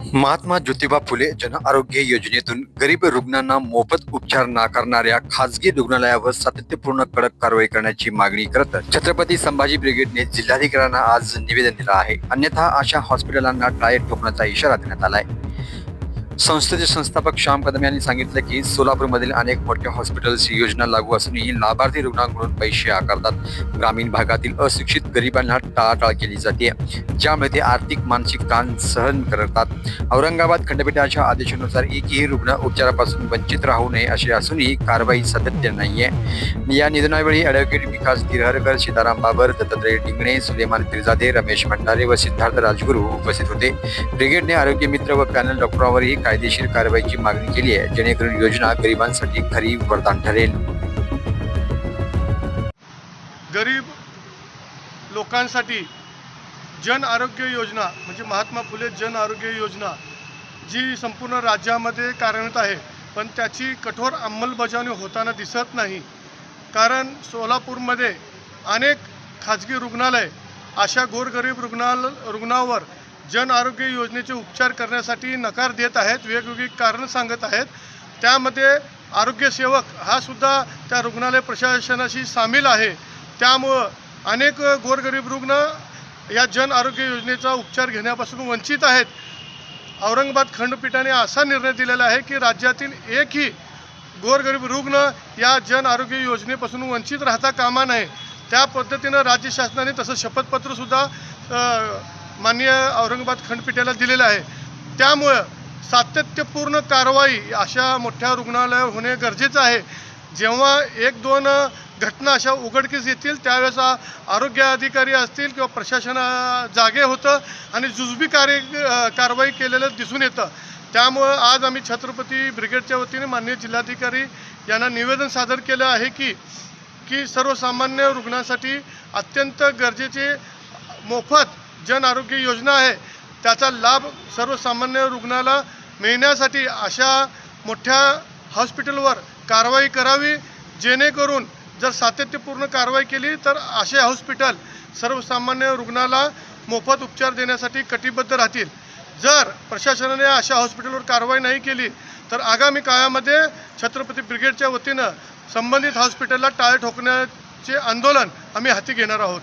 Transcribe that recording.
महात्मा ज्योतिबा फुले जन आरोग्य योजनेतून गरीब रुग्णांना मोफत उपचार नाकारणाऱ्या खासगी रुग्णालयावर सातत्यपूर्ण कडक कारवाई करण्याची मागणी करत छत्रपती संभाजी ब्रिगेडने जिल्हाधिकाऱ्यांना आज निवेदन दिलं आहे. अन्यथा अशा हॉस्पिटलांना टाळे ठोकण्याचा इशारा देण्यात आला आहे संस्थेचे संस्थापक श्याम कदम यांनी सांगितलं की सोलापूरमधील अनेक मोठ्या हॉस्पिटल्स ही योजना लागू असूनही लाभार्थी रुग्णांकडून पैसे आकारतात. ग्रामीण भागातील अशिक्षित गरिबांना टाळाटाळ केली जाते ज्यामुळे ते आर्थिक मानसिक ताण सहन करतात. औरंगाबाद खंडपीठाच्या आदेशानुसार एकही रुग्ण उपचारापासून वंचित राहू नये असे असूनही कारवाई सातत्य नाहीये. या निधनावेळी ॲडव्होकेट विकास गिरहरकर सीताराम बाबर दत्तात्रय डिंगणे सुलेमान तिरजादे रमेश भंडारे व सिद्धार्थ राजगुरू उपस्थित होते. ब्रिगेडने आरोग्य मित्र व पॅनल डॉक्टरांवरही कायदेशीर कारवाईची मागणी केली आहे जेणेकरून योजना गरिबांसाठी खरी वरदान ठरेल. गरीब लोकांसाठी जन आरोग्य योजना म्हणजे महात्मा फुले जन आरोग्य योजना जी संपूर्ण राज्यामध्ये कार्यरत आहे पण त्याची कठोर अंमलबजावणी होताना दिसत नाही. कारण सोलापूरमध्ये अनेक खाजगी रुग्णालय अशा गोरगरीब रुग्णाल रुग्णावर जन आरोग्य योजनेचे उपचार करण्यासाठी नकार देत आहेत वेगवेगळी कारणं सांगत आहेत. त्यामध्ये आरोग्यसेवक हा सुद्धा त्या रुग्णालय प्रशासनाशी सामील आहे. त्यामुळं अनेक गोरगरीब रुग्ण या जन आरोग्य योजनेचा उपचार घेण्यापासून वंचित आहेत. औरंगाबाद खंडपीठाने असा निर्णय दिलेला आहे की राज्यातील एकही गोरगरीब रुग्ण या जन आरोग्य योजनेपासून वंचित राहता कामा नये. त्या पद्धतीनं राज्य शासनाने तसं शपथपत्रसुद्धा माननीय औरंगाबाद खंडपीठाला दिलेलं आहे. त्यामुळं सातत्यपूर्ण कारवाई अशा मोठ्या रुग्णालयावर होणे गरजेचं आहे. जेव्हा एक दोन घटना अशा उघडकीस येतील त्यावेळेस आरोग्य अधिकारी असतील किंवा प्रशासन जागे होतं आणि जुजबी कार्य कारवाई केलेलं दिसून येतं. त्यामुळं आज आम्ही छत्रपती ब्रिगेडच्या वतीने माननीय जिल्हाधिकारी यांना निवेदन सादर केलं आहे की की सर्वसामान्य रुग्णांसाठी अत्यंत गरजेचे मोफत जन आरोग्य योजना आहे त्याचा लाभ सर्वसामान्य रुग्णाला मिळण्यासाठी अशा मोठ्या हॉस्पिटलवर कारवाई करावी जेणेकरून जर सातत्यपूर्ण कारवाई केली तर असे हॉस्पिटल सर्वसामान्य रुग्णाला मोफत उपचार देण्यासाठी कटिबद्ध राहतील. जर प्रशासनाने अशा हॉस्पिटलवर कारवाई नाही केली तर आगामी काळामध्ये छत्रपती ब्रिगेडच्या वतीनं संबंधित हॉस्पिटलला टाळे ठोकण्याचे आंदोलन आम्ही हाती घेणार आहोत.